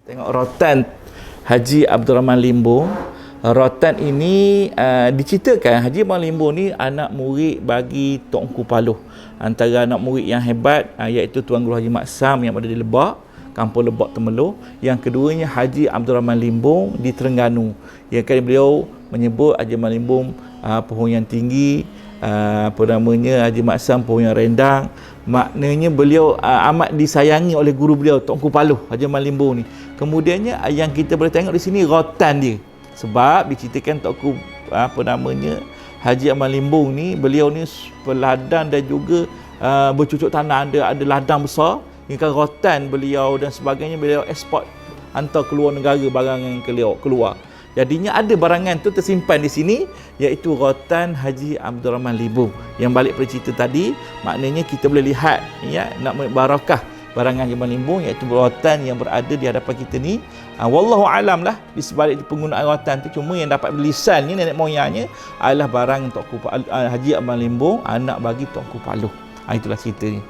Tengok rotan Haji Abdul Rahman Limbo. Rotan ini uh, diceritakan Haji Abdul Limbo ni anak murid bagi Tok Paloh. Antara anak murid yang hebat uh, iaitu Tuan Guru Haji Mak Sam yang ada di Lebak, Kampung Lebak Temerloh. Yang keduanya Haji Abdul Rahman Limbong di Terengganu. Yang kan beliau menyebut Haji Abdul Limbong uh, pohon yang tinggi, uh, apa namanya Haji Mak Sam pohon yang rendang. Maknanya beliau uh, amat disayangi oleh guru beliau Tok Paloh Haji Limbong ni. Kemudiannya uh, yang kita boleh tengok di sini rotan dia sebab diceritakan Tok apa namanya Haji Amal Limbung ni beliau ni peladan dan juga uh, bercucuk tanah ada ada ladang besar hingga rotan beliau dan sebagainya beliau ekspor hantar keluar negara barang yang keluar jadinya ada barangan tu tersimpan di sini iaitu rotan Haji Abdul Rahman Limbung yang balik pada cerita tadi maknanya kita boleh lihat ya nak barakah barangan yang melimbung iaitu rotan yang berada di hadapan kita ni. Ha, wallahu alam lah di sebalik penggunaan rotan tu cuma yang dapat lisan ni nenek moyangnya adalah barang Tok Haji Abang Limbung anak bagi Tok Paluh ha, itulah cerita ni